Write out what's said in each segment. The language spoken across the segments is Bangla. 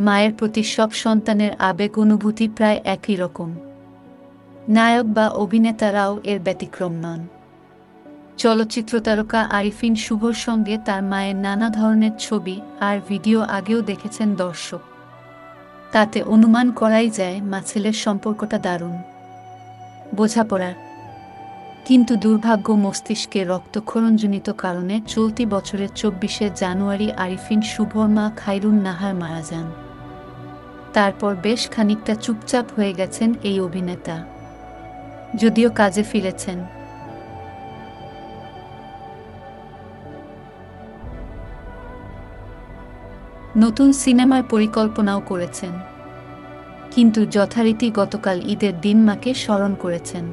মায়ের প্রতি সব সন্তানের আবেগ অনুভূতি প্রায় একই রকম। নায়ক বা অভিনেতারাও এর ব্যতিক্রম নন। চলচ্চিত্র তারকা আরিফিন শুভর সঙ্গে তার মায়ের নানা ধরনের ছবি আর ভিডিও আগেও দেখেছেন দর্শক। তাতে অনুমান করাই যায় মা ছেলের সম্পর্কটা দারুণ। বোঝাপড়ার। কিন্তু দুর্ভাগ্য মস্তিষ্কে রক্তক্ষরণজনিত কারণে চলতি বছরের চব্বিশে জানুয়ারি আরিফিন শুভর মা খাইরুন নাহার মারা যান। তারপর বেশ খানিকটা চুপচাপ হয়ে গেছেন এই অভিনেতা। যদিও কাজে ফিরেছেন। নতুন সিনেমার পরিকল্পনাও করেছেন। কিন্তু যথারীতি গতকাল ঈদের দিন মাকে স্মরণ করেছেন।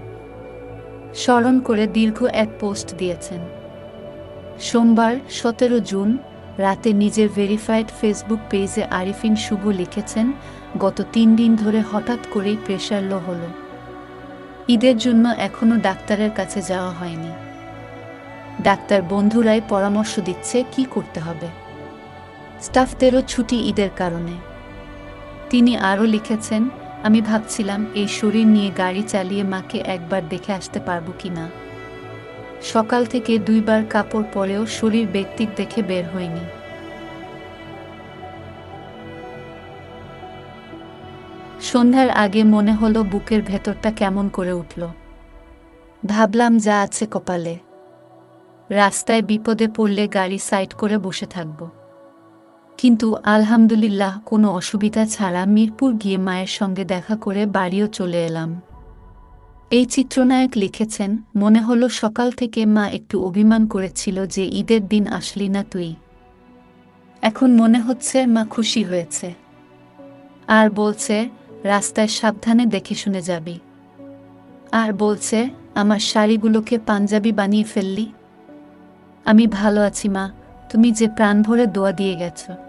স্মরণ করে দীর্ঘ এক পোস্ট দিয়েছেন। সোমবার, সতেরো জুন রাতে নিজের ভেরিফাইড ফেসবুক পেজে আরিফিন শুভ লিখেছেন, গত তিন দিন ধরে হঠাৎ করেই প্রেশার লো হলো। ঈদের জন্য এখনও ডাক্তারের কাছে যাওয়া হয়নি। ডাক্তার বন্ধুরাই পরামর্শ দিচ্ছে কি করতে হবে। স্টাফদেরও ছুটি ঈদের কারণে। তিনি আরও লিখেছেন, আমি ভাবছিলাম এই শরীর নিয়ে গাড়ি চালিয়ে মাকে একবার দেখে আসতে পারব কি না সকাল থেকে দুইবার কাপড় পরেও শরীর ব্যক্তিক দেখে বের হয়নি। সন্ধ্যার আগে মনে হলো বুকের ভেতরটা কেমন করে উঠল। ভাবলাম, যা আছে কপালে। রাস্তায় বিপদে পড়লে গাড়ি সাইড করে বসে থাকব। কিন্তু আলহামদুলিল্লাহ কোনো অসুবিধা ছাড়া মিরপুর গিয়ে মায়ের সঙ্গে দেখা করে বাড়িও চলে এলাম। এই চিত্রনায়ক লিখেছেন, মনে হলো সকাল থেকে মা একটু অভিমান করেছিল যে ঈদের দিন আসলি না তুই। এখন মনে হচ্ছে মা খুশি হয়েছে। আর বলছে, রাস্তায় সাবধানে দেখে শুনে যাবি। আর বলছে, আমার শাড়িগুলোকে পাঞ্জাবি বানিয়ে ফেললি। আমি ভালো আছি মা, তুমি যে প্রাণ ভরে দোয়া দিয়ে গেছো।